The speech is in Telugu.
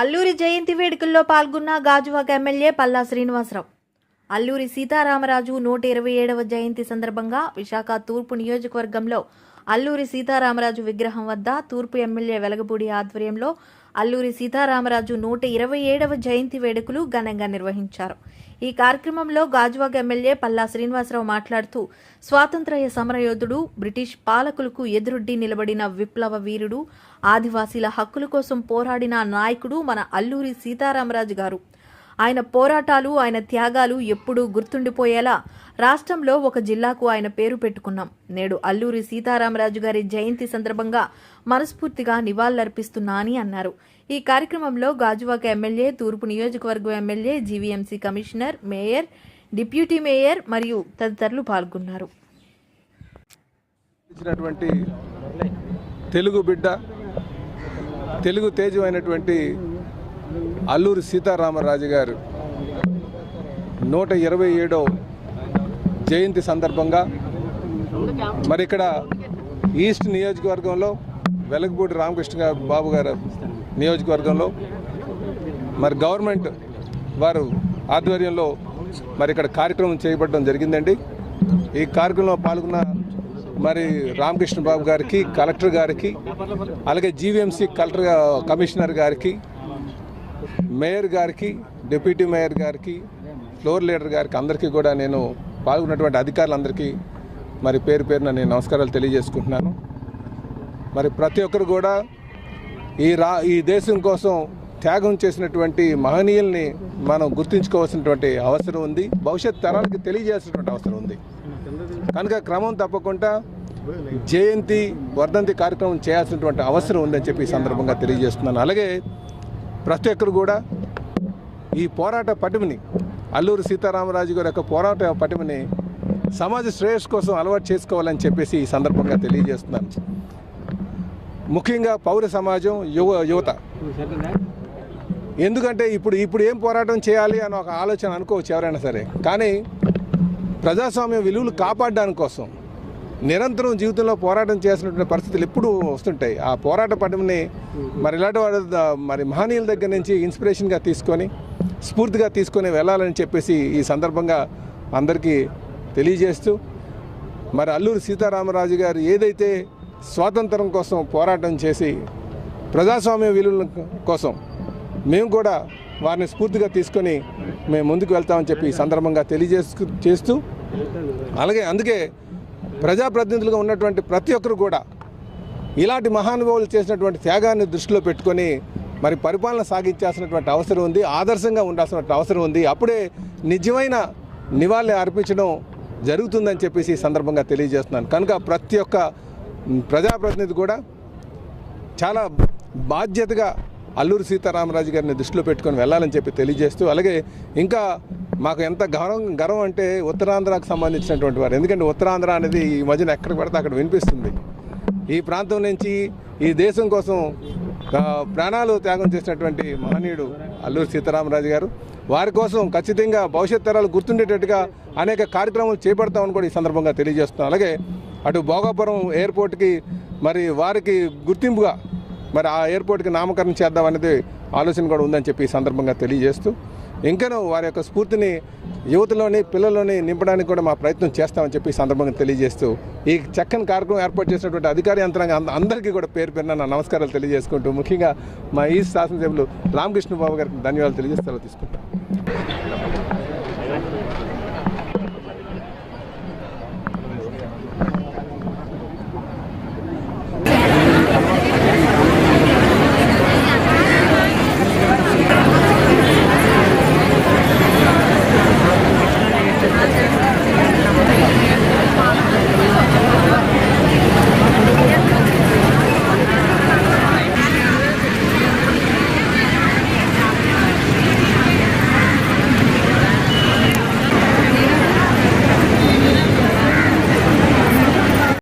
అల్లూరి జయంతి వేడుకల్లో పాల్గొన్న గాజువాక ఎమ్మెల్యే పల్లా శ్రీనివాసరావు. అల్లూరి సీతారామరాజు నూట ఇరవై ఏడవ జయంతి సందర్భంగా విశాఖ తూర్పు నియోజకవర్గంలో అల్లూరి సీతారామరాజు విగ్రహం వద్ద తూర్పు ఎమ్మెల్యే వెలగపూడి ఆధ్వర్యంలో అల్లూరి సీతారామరాజు నూట ఇరవై ఏడవ జయంతి వేడుకలు ఘనంగా నిర్వహించారు. ఈ కార్యక్రమంలో గాజువాగ్ ఎమ్మెల్యే పల్లా శ్రీనివాసరావు మాట్లాడుతూ స్వాతంత్ర్య సమరయోధుడు బ్రిటిష్ పాలకులకు ఎదురొడ్డి నిలబడిన విప్లవ వీరుడు ఆదివాసీల హక్కుల కోసం పోరాడిన నాయకుడు మన అల్లూరి సీతారామరాజు గారు. ఆయన పోరాటాలు ఆయన త్యాగాలు ఎప్పుడూ గుర్తుండిపోయేలా రాష్ట్రంలో ఒక జిల్లాకు ఆయన పేరు పెట్టుకున్నాం. నేడు అల్లూరి సీతారామరాజు గారి జయంతి సందర్భంగా మనస్ఫూర్తిగా నివాళులర్పిస్తున్నా అని అన్నారు. ఈ కార్యక్రమంలో గాజువాక ఎమ్మెల్యే తూర్పు నియోజకవర్గం MLA GVMC commissioner mayor deputy mayor మరియు తదితరులు పాల్గొన్నారు. తెలుగు బిడ్డ తెలుగు తేజమైనటువంటి అల్లూరి సీతారామరాజు గారు నూట ఇరవై ఏడో జయంతి సందర్భంగా మరి ఇక్కడ ఈస్ట్ నియోజకవర్గంలో వెలగపూడి రామకృష్ణ గారు బాబు గారు నియోజకవర్గంలో మరి గవర్నమెంట్ వారు ఆధ్వర్యంలో మరి ఇక్కడ కార్యక్రమం చేయబడడం జరిగిందండి. ఈ కార్యక్రమంలో పాల్గొన్న మరి రామకృష్ణ బాబు గారికి కలెక్టర్ గారికి అలాగే జీవీఎంసీ కలెక్టర్ కమిషనర్ గారికి మేయర్ గారికి డిప్యూటీ మేయర్ గారికి ఫ్లోర్ లీడర్ గారికి అందరికీ కూడా నేను పాల్గొన్నటువంటి అధికారులందరికీ మరి పేరు పేరున నేను నమస్కారాలు తెలియజేసుకుంటున్నాను. మరి ప్రతి ఒక్కరు కూడా ఈ రా ఈ దేశం కోసం త్యాగం చేసినటువంటి మహనీయుల్ని మనం గుర్తుంచుకోవాల్సినటువంటి అవసరం ఉంది. భవిష్యత్ తరాలకి తెలియజేయాల్సినటువంటి అవసరం ఉంది. కనుక క్రమం తప్పకుండా జయంతి వర్ధంతి కార్యక్రమం చేయాల్సినటువంటి అవసరం ఉందని చెప్పి ఈ సందర్భంగా తెలియజేస్తున్నాను. అలాగే ప్రతి ఒక్కరు కూడా ఈ పోరాట పటిమని అల్లూరి సీతారామరాజు గారి యొక్క పోరాట పటిమని సమాజ శ్రేయస్ కోసం అలవాటు చేసుకోవాలని చెప్పేసి ఈ సందర్భంగా తెలియజేస్తున్నాను. ముఖ్యంగా పౌర సమాజం యువ యువత. ఎందుకంటే ఇప్పుడు ఇప్పుడు ఏం పోరాటం చేయాలి అని ఒక ఆలోచన అనుకోవచ్చు ఎవరైనా సరే. కానీ ప్రజాస్వామ్య విలువలు కాపాడడానికి కోసం నిరంతరం జీవితంలో పోరాటం చేసినటువంటి పరిస్థితులు ఎప్పుడూ వస్తుంటాయి. ఆ పోరాట పటంని మరి ఇలాంటి వాడు మరి మహనీయుల దగ్గర నుంచి ఇన్స్పిరేషన్గా తీసుకొని స్ఫూర్తిగా తీసుకొని వెళ్ళాలని చెప్పేసి ఈ సందర్భంగా అందరికీ తెలియజేస్తూ మరి అల్లూరి సీతారామరాజు గారు ఏదైతే స్వాతంత్రం కోసం పోరాటం చేసి ప్రజాస్వామ్య విలువల కోసం మేము కూడా వారిని స్ఫూర్తిగా తీసుకొని మేము ముందుకు వెళ్తామని చెప్పి ఈ సందర్భంగా తెలియజేసు చేస్తూ అలాగే అందుకే ప్రజాప్రతినిధులుగా ఉన్నటువంటి ప్రతి ఒక్కరు కూడా ఇలాంటి మహానుభావులు చేసినటువంటి త్యాగాన్ని దృష్టిలో పెట్టుకొని మరి పరిపాలన సాగించాల్సినటువంటి అవసరం ఉంది ఆదర్శంగా ఉండాల్సినటువంటి అవసరం ఉంది. అప్పుడే నిజమైన నివాళి అర్పించడం జరుగుతుందని చెప్పేసి ఈ సందర్భంగా తెలియజేస్తున్నాను. కనుక ప్రతి ఒక్క ప్రజాప్రతినిధి కూడా చాలా బాధ్యతగా అల్లూరి సీతారామరాజు గారిని దృష్టిలో పెట్టుకొని వెళ్ళాలని చెప్పి తెలియజేస్తూ అలాగే ఇంకా మాకు ఎంత గౌరవం గర్వం అంటే ఉత్తరాంధ్రకు సంబంధించినటువంటి వారు. ఎందుకంటే ఉత్తరాంధ్ర అనేది ఈ మధ్యన ఎక్కడ పడితే అక్కడ వినిపిస్తుంది. ఈ ప్రాంతం నుంచి ఈ దేశం కోసం ప్రాణాలు త్యాగం చేసినటువంటి మహనీయుడు అల్లూరి సీతారామరాజు గారు. వారి కోసం ఖచ్చితంగా భవిష్యత్ తరాలు గుర్తుండేటట్టుగా అనేక కార్యక్రమాలు చేపడతామని కూడా ఈ సందర్భంగా తెలియజేస్తున్నాం. అలాగే అటు భోగాపురం ఎయిర్పోర్ట్కి మరి వారికి గుర్తింపుగా మరి ఆ ఎయిర్పోర్ట్కి నామకరణం చేద్దాం అనేది ఆలోచన కూడా ఉందని చెప్పి ఈ సందర్భంగా తెలియజేస్తూ ఇంకనూ వారి యొక్క స్ఫూర్తిని యువతలోని పిల్లల్లోని నింపడానికి కూడా మా ప్రయత్నం చేస్తామని చెప్పి ఈ సందర్భంగా తెలియజేస్తూ ఈ చక్కని కార్యక్రమం ఏర్పాటు చేసినటువంటి అధికారి యంత్రాంగం అందరికీ కూడా పేరు పేరున నా నమస్కారాలు తెలియజేసుకుంటూ ముఖ్యంగా మా ఈ శాసనసభ్యులు రామకృష్ణ బాబు గారికి ధన్యవాదాలు తెలియజేస్తూ సెలవు తీసుకుంటాం.